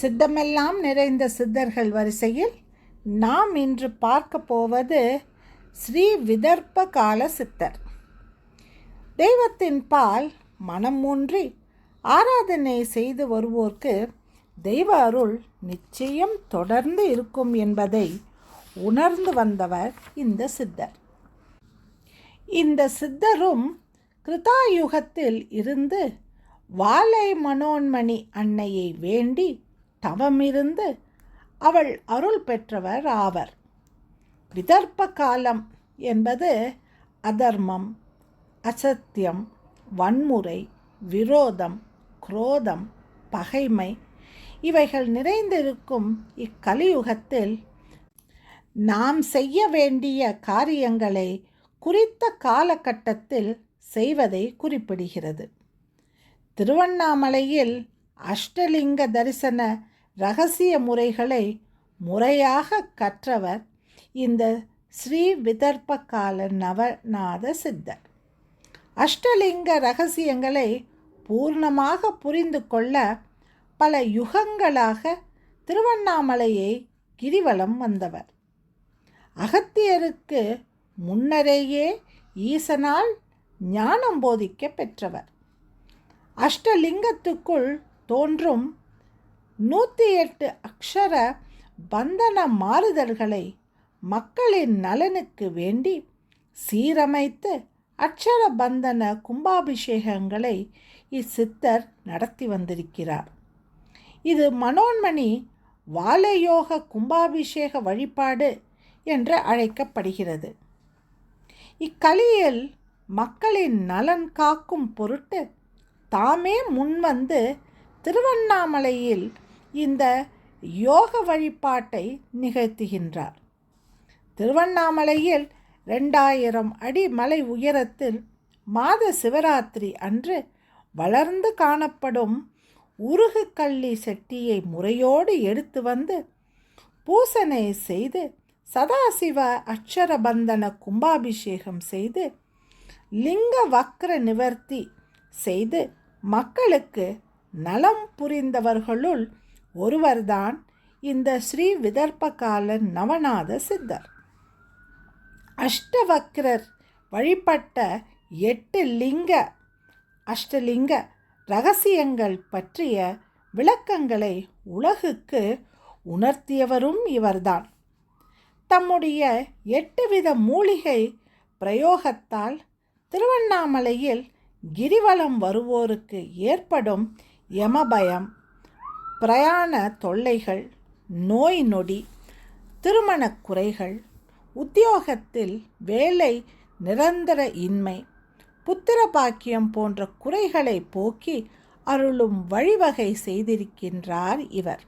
சித்தமெல்லாம் நிறைந்த சித்தர்கள் வரிசையில் நாம் இன்று பார்க்க போவது ஸ்ரீ விதர்ப்ப கால சித்தர். தெய்வத்தின் பால் மனம் ஊன்றி ஆராதனை செய்து வருவோர்க்கு தெய்வ அருள் நிச்சயம் தொடர்ந்து இருக்கும் என்பதை உணர்ந்து வந்தவர் இந்த சித்தர். இந்த சித்தரும் கிருதாயுகத்தில் இருந்து வாலை மனோன்மணி அன்னையை வேண்டி தவமிருந்து அவள் அருள் பெற்றவர் ஆவர். விதர்ப்ப காலம் என்பது அதர்மம் அசத்தியம் வன்முறை விரோதம் குரோதம் பகைமை இவைகள் நிறைந்திருக்கும் இக்கலியுகத்தில் நாம் செய்ய வேண்டிய காரியங்களை குறித்த காலகட்டத்தில் செய்வதை குறிப்பிடுகிறது. திருவண்ணாமலையில் அஷ்டலிங்க தரிசன ரகசிய முறைகளை முறையாக கற்றவர் இந்த ஸ்ரீ விதர்ப்பகால நவநாத சித்தர். அஷ்டலிங்க ரகசியங்களை பூர்ணமாக புரிந்து கொள்ள பல யுகங்களாக திருவண்ணாமலையை கிரிவலம் வந்தவர். அகத்தியருக்கு முன்னரேயே ஈசனால் ஞானம் போதிக்க பெற்றவர். அஷ்டலிங்கத்துக்குள் தோன்றும் நூற்றி எட்டு அக்ஷர பந்தன மாறுதல்களை மக்களின் நலனுக்கு வேண்டி சீரமைத்து அக்ஷர பந்தன கும்பாபிஷேகங்களை இச்சித்தர் நடத்தி வந்திருக்கிறார். இது மனோன்மணி வாலயோக கும்பாபிஷேக வழிபாடு என்று அழைக்கப்படுகிறது. இக்கலியில் மக்களின் நலன் காக்கும் பொருட்டு தாமே முன்வந்து திருவண்ணாமலையில் இந்த யோக வழிபாட்டை நிகழ்த்துகின்றார். திருவண்ணாமலையில் ரெண்டாயிரம் அடி மலை உயரத்தில் மாத சிவராத்திரி அன்று வளர்ந்து காணப்படும் உருகு கள்ளி செட்டியை முறையோடு எடுத்து வந்து பூசனை செய்து சதாசிவ அக்ஷரபந்தன கும்பாபிஷேகம் செய்து லிங்க வக்ர நிவர்த்தி செய்து மக்களுக்கு நலம் புரிந்தவர்களுள் ஒருவர்தான் இந்த ஸ்ரீ விதர்ப்பகால நவநாத சித்தர். அஷ்டவக்ரர் வழிபட்ட எட்டு லிங்க அஷ்டலிங்க ரகசியங்கள் பற்றிய விளக்கங்களை உலகுக்கு உணர்த்தியவரும் இவர்தான். தம்முடைய எட்டு வித மூலிகை பிரயோகத்தால் திருவண்ணாமலையில் கிரிவலம் வருவோருக்கு ஏற்படும் யமபயம் பிரயாண தொல்லைகள் நோய் நொடி திருமணக் குறைகள் உத்தியோகத்தில் வேலை நிரந்தர இன்மை புத்திர பாக்கியம் போன்ற குறைகளை போக்கி அருளும் வழிவகை செய்திருக்கின்றார் இவர்.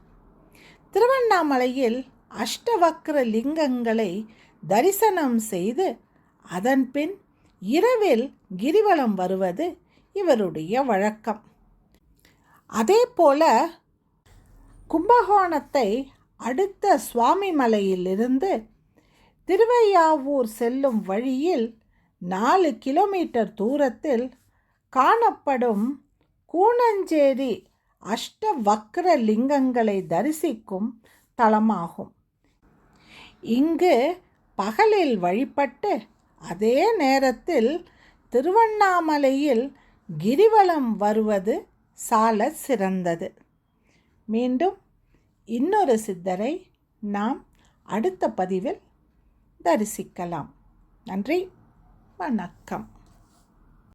திருவண்ணாமலையில் அஷ்டவக்ர லிங்கங்களை தரிசனம் செய்து அதன்பின் இரவில் கிரிவலம் வருவது இவருடைய வழக்கம். அதே போல கும்பகோணத்தை அடுத்த சுவாமி மலையிலிருந்து திருவையாவூர் செல்லும் வழியில் நாலு கிலோமீட்டர் தூரத்தில் காணப்படும் கூனஞ்சேரி அஷ்டவக்ர லிங்கங்களை தரிசிக்கும் தலமாகும். இங்கு பகலில் வழிபட்டு அதே நேரத்தில் திருவண்ணாமலையில் கிரிவலம் வருவது சால சிறந்தது. மீண்டும் இன்னொரு சித்தரை நாம் அடுத்த பதிவில் தரிசிக்கலாம். நன்றி வணக்கம்.